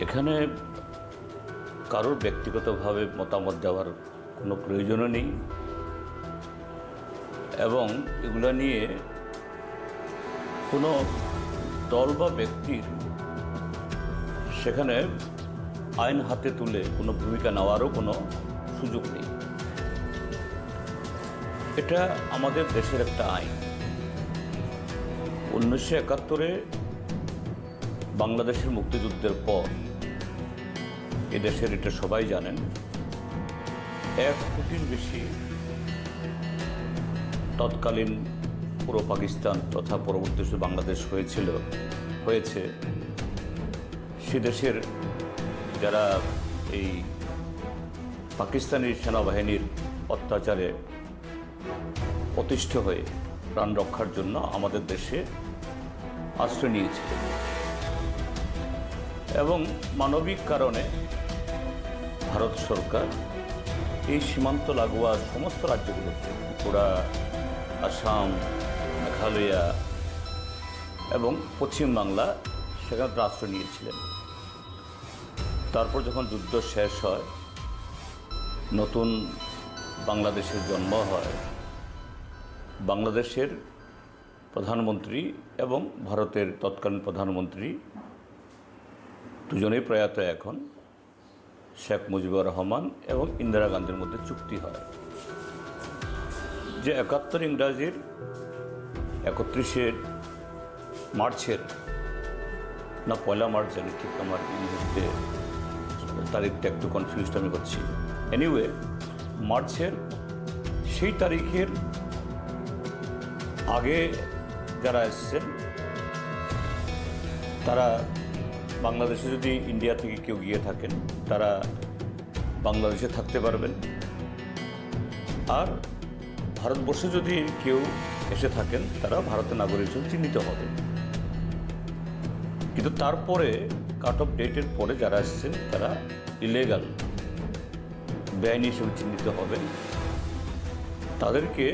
এখানে কারোর ব্যক্তিগতভাবে মতামত দেওয়ার কোনো প্রয়োজনও নেই। এবং এগুলো নিয়ে কোনো দল বা ব্যক্তির সেখানে আইন হাতে তুলে কোনো ভূমিকা নেওয়ারও কোনো সুযোগ নেই। এটা আমাদের দেশের একটা আইন। উনিশশো একাত্তরে বাংলাদেশের মুক্তিযুদ্ধের পর এদেশের এটা সবাই জানেন, এক কোটির বেশি তৎকালীন পুরো পাকিস্তান তথা পরবর্তী বাংলাদেশ হয়েছিল, হয়েছে। সে দেশের যারা এই পাকিস্তানি সেনাবাহিনীর অত্যাচারে অতিষ্ঠ হয়ে প্রাণ রক্ষার জন্য আমাদের দেশে আশ্রয় নিয়েছিলেন এবং মানবিক কারণে ভারত সরকার এই সীমান্ত লাগোয়া সমস্ত রাজ্যগুলোতে, ত্রিপুরা, আসাম, মেঘালয়া এবং পশ্চিমবাংলা সেখানে আশ্রয় নিয়েছিলেন। তারপর যখন যুদ্ধ শেষ হয়, নতুন বাংলাদেশের জন্ম হয়, বাংলাদেশের প্রধানমন্ত্রী এবং ভারতের তৎকালীন প্রধানমন্ত্রী দুজনেই প্রয়াত এখন। শেখ মুজিবুর রহমান এবং ইন্দিরা গান্ধীর মধ্যে চুক্তি হয়। যে একাত্তর ইংরাজির একত্রিশে মার্চের, না পয়লা মার্চ জানি ঠিক আমার মুহূর্তে তারিখটা একটু কনফিউজড আমি করছি এনিওয়ে মার্চের সেই তারিখের আগে যারা এসছেন, তারা বাংলাদেশে যদি ইন্ডিয়া থেকে কেউ গিয়ে থাকেন, তারা বাংলাদেশে থাকতে পারবেন। আর ভারতবর্ষে যদি কেউ এসে থাকেন, তারা ভারতের নাগরিক হিসেবে চিহ্নিত হবেন কিন্তু তারপরে কাট অফ ডেটের পরে যারা এসছেন, তারা ইলেগাল বেআইনি হিসেবে চিহ্নিত হবেন তাদেরকে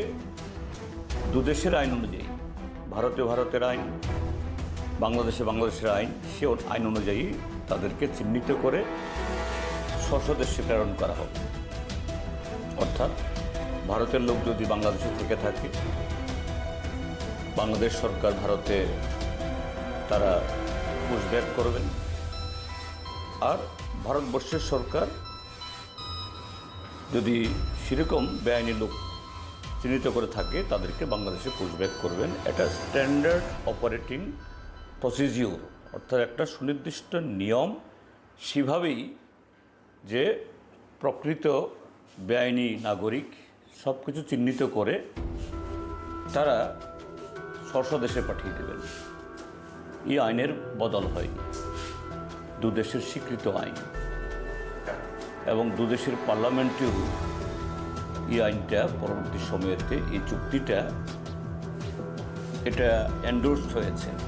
দুদেশের আইন অনুযায়ী, ভারতে ভারতের আইন বাংলাদেশে বাংলাদেশের আইন, সে আইন অনুযায়ী তাদেরকে চিহ্নিত করে স্বস্বদেশে প্রেরণ করা হবে অর্থাৎ ভারতের লোক যদি বাংলাদেশে থেকে থাকে, বাংলাদেশ সরকার ভারতে তারা পুষব্যাক করবেন আর ভারতবর্ষের সরকার যদি সেরকম বেআইনি লোক চিহ্নিত করে থাকে, তাদেরকে বাংলাদেশে পুষব্যাক করবেন। এটা স্ট্যান্ডার্ড অপারেটিং প্রসিজিওর অর্থাৎ একটা সুনির্দিষ্ট নিয়ম সেভাবেই যে প্রকৃত বেআইনি নাগরিক সব কিছু চিহ্নিত করে তারা স্বদেশে পাঠিয়ে দেবেন। এই আইনের বদল হয়নি। দুদেশের স্বীকৃত আইন এবং দুদেশের পার্লামেন্টেও এই আইনটা পরবর্তী সময়েতে, এই চুক্তিটা এটা এন্ডোর্সড হয়েছে।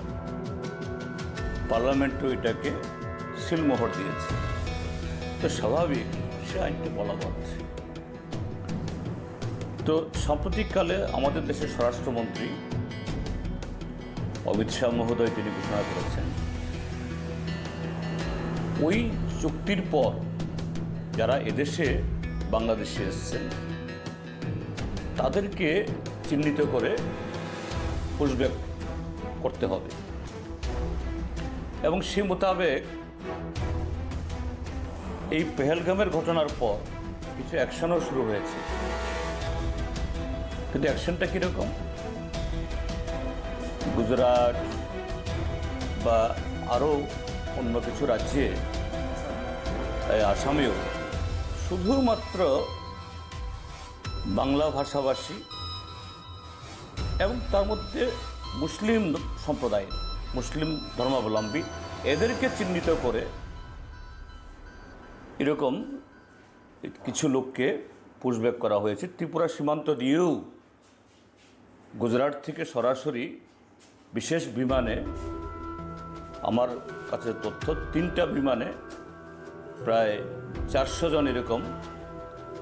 পার্লামেন্টও এটাকে সিলমোহর দিয়েছে। তো স্বাভাবিক, সে আইনটি বলবৎ তো সাম্প্রতিককালে আমাদের দেশের স্বরাষ্ট্রমন্ত্রী অমিত শাহ মহোদয় তিনি ঘোষণা করেছেন, ওই চুক্তির পর যারা এদেশে বাংলাদেশে এসছেন, তাদেরকে চিহ্নিত করে পুষব্যাক করতে হবে। এবং সে মোতাবেক এই পেহেলগামের ঘটনার পর কিছু অ্যাকশনও শুরু হয়েছে। কিন্তু অ্যাকশনটা কীরকম? গুজরাট বা আরও অন্য কিছু রাজ্যে আসামেও শুধুমাত্র বাংলা ভাষাভাষী এবং তার মধ্যে মুসলিম সম্প্রদায় মুসলিম ধর্মাবলম্বী এদেরকে চিহ্নিত করে এরকম কিছু লোককে পুষব্যাক করা হয়েছে। ত্রিপুরা সীমান্ত দিয়েও গুজরাট থেকে সরাসরি বিশেষ বিমানে আমার কাছে তথ্য, তিনটা বিমানে প্রায় চারশো জন এরকম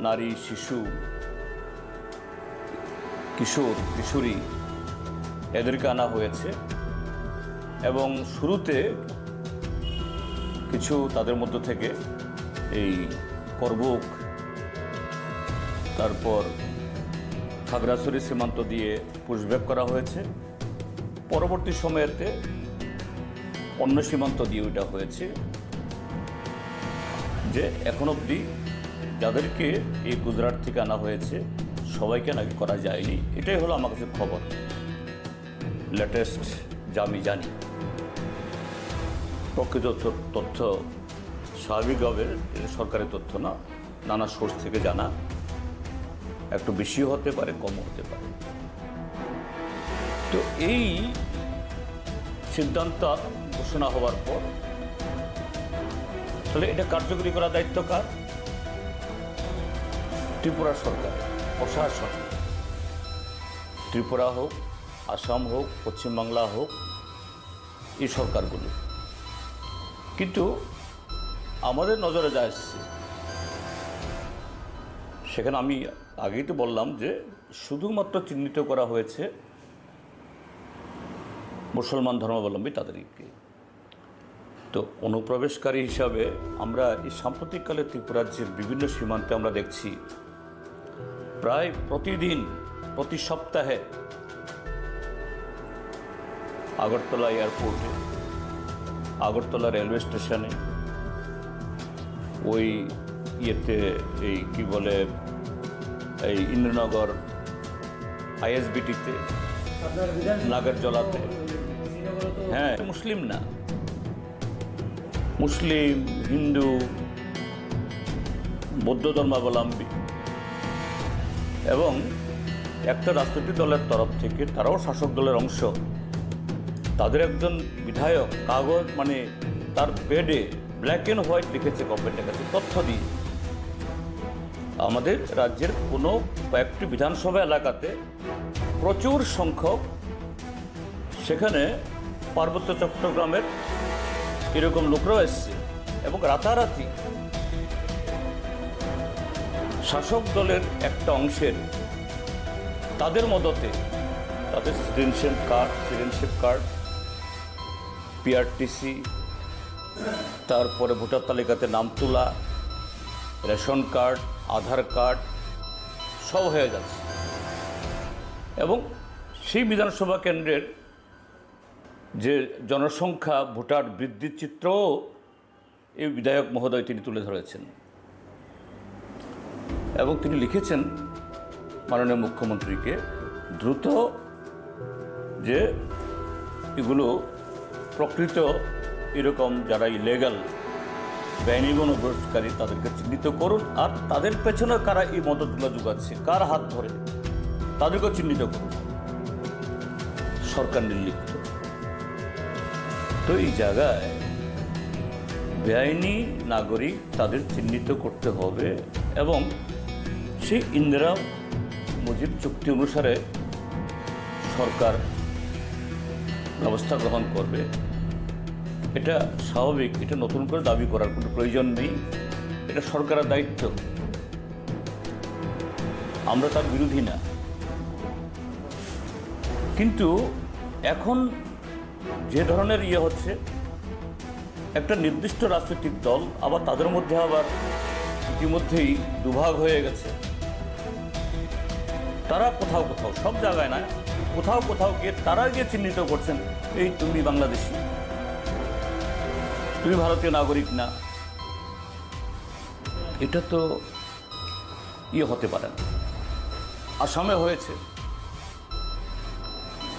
নারী, শিশু, কিশোর, কিশোরী এদেরকে আনা হয়েছে। এবং শুরুতে কিছু তাদের মধ্য থেকে এই করবুক, তারপর খাগড়াছড়ি সীমান্ত দিয়ে পুশব্যাক করা হয়েছে। পরবর্তী সময়েতে অন্য সীমান্ত দিয়ে ওইটা হয়েছে। যে এখন অবধি যাদেরকে এই গুজরাট থেকে আনা হয়েছে, সবাইকে নাকি করা যায়নি। এটাই হলো আমার কাছে খবর। লেটেস্ট যা আমি জানি। প্রকৃত তথ্য- স্বাভাবিকভাবে এটা সরকারি তথ্য না। নানা সোর্স থেকে জানা। একটু বেশিও হতে পারে, কমও হতে পারে। তো এই সিদ্ধান্ত ঘোষণা হওয়ার পর, তাহলে এটা কার্যকরী করার দায়িত্ব কার? ত্রিপুরা সরকার, প্রশাসন। ত্রিপুরা হোক, আসাম হোক, পশ্চিমবাংলা হোক, এই সরকারগুলো। কিন্তু আমাদের নজরে যা এসছে, সেখানে আমি আগেই তো বললাম যে শুধুমাত্র চিহ্নিত করা হয়েছে মুসলমান ধর্মাবলম্বী তাদেরকে। তো অনুপ্রবেশকারী হিসাবে আমরা এই সাম্প্রতিককালে ত্রিপুরা রাজ্যের বিভিন্ন সীমান্তে আমরা দেখছি, প্রায় প্রতিদিন, প্রতি সপ্তাহে আগরতলা এয়ারপোর্টে আগরতলা রেলওয়ে স্টেশনে। ওই ইয়েতে এই কি বলে, এই ইন্দ্রনগর আইএসবিটিতে, নাগরজলাতে। হ্যাঁ মুসলিম না। মুসলিম, হিন্দু, বৌদ্ধ ধর্মাবলম্বী। এবং একটা রাজনৈতিক দলের তরফ থেকে তারাও শাসক দলের অংশ। তাদের একজন বিধায়ক কাগজ মানে তার বেডে ব্ল্যাক অ্যান্ড হোয়াইট লিখেছে গভর্নমেন্টের কাছে, তথ্য দিয়ে। আমাদের রাজ্যের কোনো কয়েকটি বিধানসভা এলাকাতে প্রচুর সংখ্যক সেখানে পার্বত্য চট্টগ্রামের এরকম লোকরাও এসছে এবং রাতারাতি শাসক দলের একটা অংশের তাদের মদতে, তাদের citizenship card citizenship card PRTC তারপরে ভোটার তালিকাতে নাম তোলা, রেশন কার্ড, আধার কার্ড, সব হয়ে যাচ্ছে এবং সেই বিধানসভা কেন্দ্রের যে জনসংখ্যা, ভোটার বৃদ্ধির চিত্রও এই বিধায়ক মহোদয় তিনি তুলে ধরেছেন। এবং তিনি লিখেছেন মাননীয় মুখ্যমন্ত্রীকে দ্রুত যে এগুলো প্রকৃত এরকম যারা ইলেগাল বেআইনি অনুপ্রবেশকারী তাদেরকে চিহ্নিত করুন আর তাদের পেছনে কারা এই মদতগুলো যোগাচ্ছে, কার হাত ধরে, তাদেরকেও চিহ্নিত করুন। সরকার নির্লিপ্ত। তো এই জায়গায় বেআইনি নাগরিক তাদের চিহ্নিত করতে হবে এবং সেই ইন্দিরা মুজিব চুক্তি অনুসারে সরকার ব্যবস্থা গ্রহণ করবে। এটা স্বাভাবিক, এটা নতুন করে দাবি করার কোনো প্রয়োজন নেই। এটা সরকারের দায়িত্ব। আমরা তার বিরোধী না। কিন্তু এখন যে ধরনের ইয়ে হচ্ছে, একটা নির্দিষ্ট রাজনৈতিক দল, আবার তাদের মধ্যে আবার ইতিমধ্যেই দুভাগ হয়ে গেছে। তারা কোথাও কোথাও, সব জায়গায় না, কোথাও কোথাও গিয়ে তারা গিয়ে চিহ্নিত করছেন, এই তুমি বাংলাদেশি। তুমি ভারতীয় নাগরিক না, এটা তো ইয়ে হতে পারে না। আসামে হয়েছে।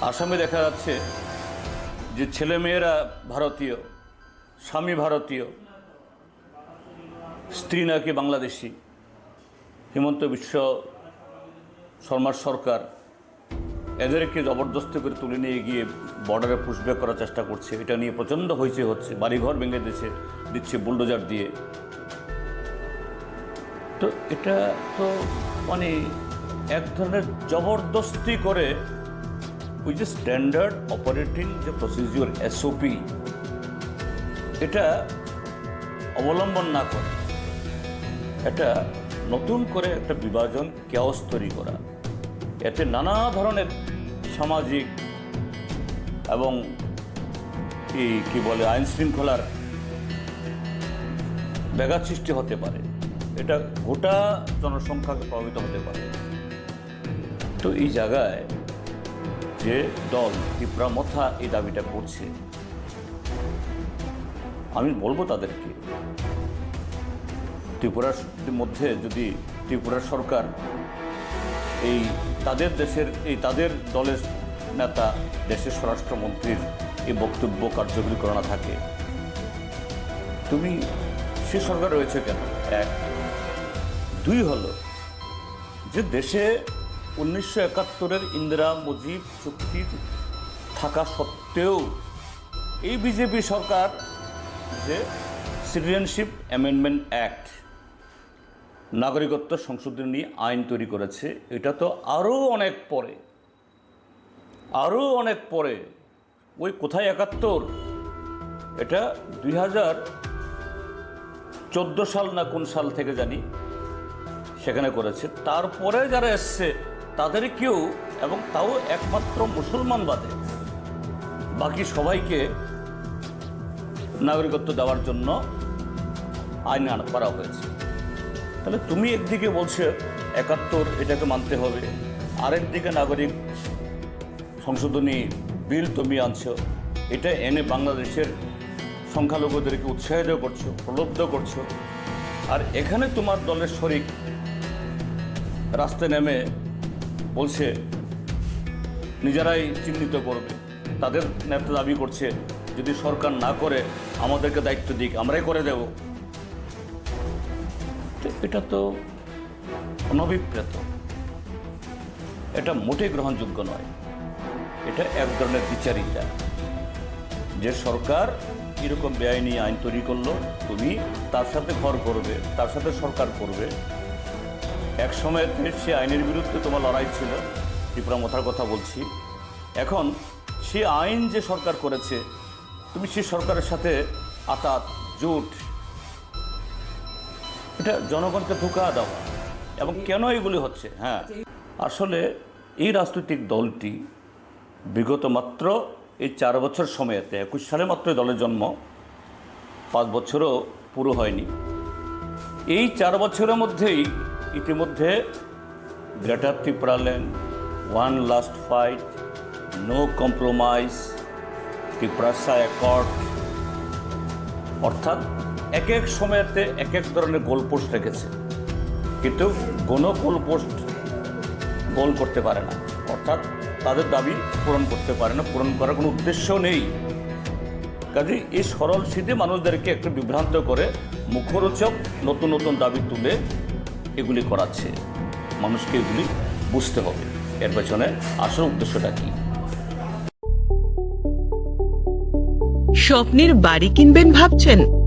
আসামে দেখা যাচ্ছে যে ছেলেমেয়েরা ভারতীয়, স্বামী ভারতীয়, স্ত্রী নাকি বাংলাদেশি। হিমন্ত বিশ্ব শর্মার সরকার এদেরকে জবরদস্তি করে তুলে নিয়ে গিয়ে বর্ডারে পুষব্যাক করার চেষ্টা করছে। এটা নিয়ে প্রচণ্ড হয়েছে হচ্ছে। বাড়িঘর ভেঙে দিচ্ছে দিচ্ছে বুলডোজার দিয়ে। তো এটা তো মানে এক ধরনের জবরদস্তি করে ওই যে স্ট্যান্ডার্ড অপারেটিং যে প্রসিজিওর এসওপি এটা অবলম্বন না করে। এটা নতুন করে একটা বিভাজন কেওস তৈরি করা। এতে নানা ধরনের সামাজিক এবং এই কি বলে, আইন শৃঙ্খলার ব্যাঘাত সৃষ্টি হতে পারে। এটা গোটা জনসংখ্যাকে প্রভাবিত হতে পারে। তো এই জায়গায় যে দল ত্রিপুরা মথা এই দাবিটা করছে, আমি বলব তাদেরকে, ত্রিপুরার মধ্যে যদি ত্রিপুরা সরকার এই তাদের দেশের, এই তাদের দলের নেতা, দেশের স্বরাষ্ট্রমন্ত্রীর এই বক্তব্য কার্যকরী করা থাকে। তুমি, সে সরকার রয়েছে কেন? এক। দুই হলো যে দেশে উনিশশো একাত্তরের ইন্দিরা মুজিব চুক্তির থাকা সত্ত্বেও এই বিজেপি সরকার যে সিটিজেনশিপ অ্যামেন্ডমেন্ট অ্যাক্ট নাগরিকত্ব সংশোধনী আইন তৈরি করেছে। এটা তো আরও অনেক পরে আরও অনেক পরে। ওই কোথায় একাত্তর? এটা দুই হাজার চোদ্দ সাল না কোন সাল থেকে জানি, সেখানে করেছে। তারপরে যারা এসছে, তাদের কেউ এবং তাও একমাত্র মুসলমান বাদে। বাকি সবাইকে নাগরিকত্ব দেওয়ার জন্য আইন করা হয়েছে। তাহলে তুমি একদিকে বলছো একাত্তর, এটাকে মানতে হবে। আরেকদিকে নাগরিক সংশোধনী বিল তুমি আনছো। এটা এনে বাংলাদেশের সংখ্যালঘুদেরকে উৎসাহিত করছ, প্রলুব্ধ করছ। আর এখানে তোমার দলের শরিক রাস্তায় নেমে বলছে, নিজেরাই চিহ্নিত করবে। তাদের নেতা দাবি করছে, যদি সরকার না করে, আমাদেরকে দায়িত্ব দিক, আমরাই করে দেব। এটা তো অনভিপ্রেত। এটা মোটেই গ্রহণযোগ্য নয়। এটা এক ধরনের বিচারিতা। যে সরকার এরকম বেআইনি আইন তৈরি করল, তুমি তার সাথে ঘর করবে, তার সাথে সরকার করবে। এক সময়তে সে আইনের বিরুদ্ধে তোমার লড়াই ছিল, ত্রিপুরা মথার কথা বলছি। এখন সে আইন যে সরকার করেছে, তুমি সে সরকারের সাথে আতাত, জোট এটা জনগণকে ধোকা দেওয়া। এবং কেন এগুলি হচ্ছে? হ্যাঁ। আসলে এই রাজনৈতিক দলটি বিগত মাত্র এই চার বছর সময়েতে, একুশ সালে মাত্র দলের জন্ম, পাঁচ বছরও পুরো হয়নি। এই চার বছরের মধ্যেই ইতিমধ্যে greater Tripuraland one last fight, no compromise Tiprasa accord অর্থাৎ এক এক সময়তে এক এক ধরনের গোলপোস্ট রেখেছে। কিন্তু কোনো গোলপোস্ট গোল করতে পারে না। অর্থাৎ তাদের দাবি পূরণ করতে পারে না, পূরণ করার কোনো উদ্দেশ্য নেই। কাজে এই সরল সিধে মানুষদেরকে একটু বিভ্রান্ত করে মুখরোচক নতুন নতুন দাবি তুলে এগুলি করাচ্ছে। মানুষকে এগুলি বুঝতে হবে। এর পেছনে আসল উদ্দেশ্যটা কী? স্বপ্নের বাড়ি কিনবেন ভাবছেন?